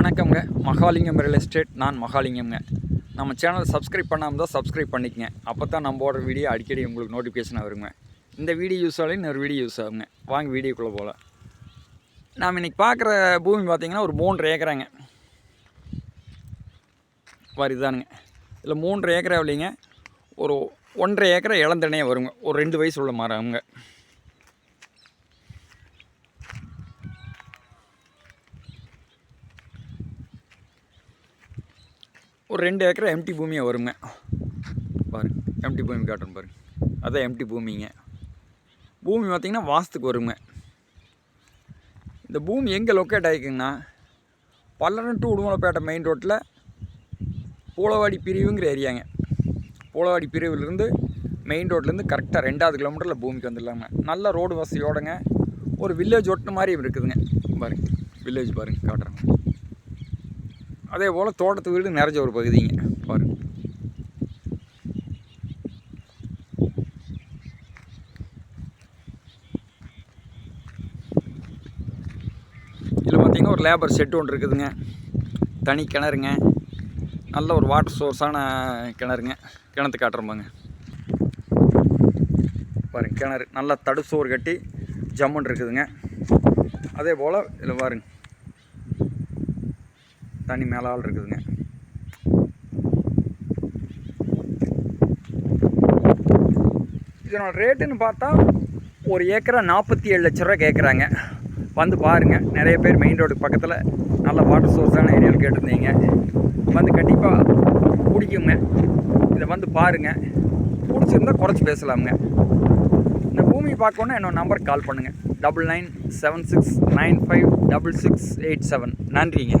வணக்கம்ங்க. Mahalingam real estate. நான் மகாலிங்கம்ங்க. நம்ம சேனலை சப்ஸ்கிரைப் பண்ணாமல் தான் சப்ஸ்கிரைப் பண்ணிக்கங்க. அப்போ தான் நம்மளோட வீடியோ அடிக்கடி உங்களுக்கு நோட்டிஃபிகேஷன் வருங்க. இந்த வீடியோ யூஸ் ஆகலையும் இன்னொரு வீடியோ யூஸ் ஆகுங்க. வாங்க வீடியோக்குள்ளே போகலாம் நாம் இன்றைக்கி பார்க்குற பூமி பார்த்திங்கன்னா ஒரு மூன்று ஏக்கராங்க. வருதானுங்க இதில் மூன்று ஏக்கரா இல்லைங்க. ஒரு ஒன்றரை ஏக்கரை இளந்தனையே வருங்க. ஒரு ரெண்டு வயசு உள்ள மரங்க ஒரு ரெண்டு ஏக்கர் எம்டி பூமியாக வருங்க. பாருங்க எம்டி பூமி காட்டுறேன் பாருங்க. அதான் எம்டி பூமிங்க. பூமி பார்த்திங்கன்னா வாஸ்துக்கு வருங்க. இந்த பூமி எங்கே லொக்கேட் ஆகிக்குங்கண்ணா பல்லடம் டு உடுமலைப்பேட்டை மெயின் ரோட்டில் பூளவாடி பிரிவுங்கிற ஏரியாங்க பூளவாடி பிரிவுலேருந்து மெயின் ரோட்லேருந்து கரெக்டாக ரெண்டாவது கிலோமீட்டரில் பூமிக்கு வந்துடலாங்க. நல்ல ரோடு வசதியோடங்க. ஒரு வில்லேஜ் ஒட்டு மாதிரி இருக்குதுங்க. பாருங்க வில்லேஜ் பாருங்க காட்டுறேங்க. அதே போல் தோட்டத்து வீடு நிறைஞ்ச ஒரு பகுதிங்க பாருங்கள் இதில் பார்த்திங்கன்னா ஒரு லேபர் செட்டு ஒன்று இருக்குதுங்க. தனி கிணறுங்க. நல்ல ஒரு வாட்டர் சோர்ஸான கிணறுங்க. கிணத்து காட்டுறோம்பாங்க பாருங்க. கிணறு. நல்லா தடுசோறு கட்டி ஜம்முன் இருக்குதுங்க. அதே போல் இதில் பாருங்க. தண்ணி மேலால் இருக்குதுங்க. இதனோட ரேட்டுன்னு பார்த்தா ஒரு ஏக்கரா நாற்பத்தி ஏழு லட்ச ரூபா கேட்குறாங்க. வந்து பாருங்கள் நிறைய பேர் மெயின் ரோடுக்கு பக்கத்தில் நல்ல வாட்டர் சோர்ஸான ஏரியாவில் கேட்டிருந்தீங்க. வந்து கண்டிப்பாக பிடிக்குங்க. இதை வந்து பாருங்கள் பிடிச்சிருந்தா குறைச்சி பேசலாமுங்க. இந்த பூமி பார்க்கணுன்னா என்னோட நம்பருக்கு கால் பண்ணுங்கள் double nine seven six nine five double six eight seven நன்றிங்க.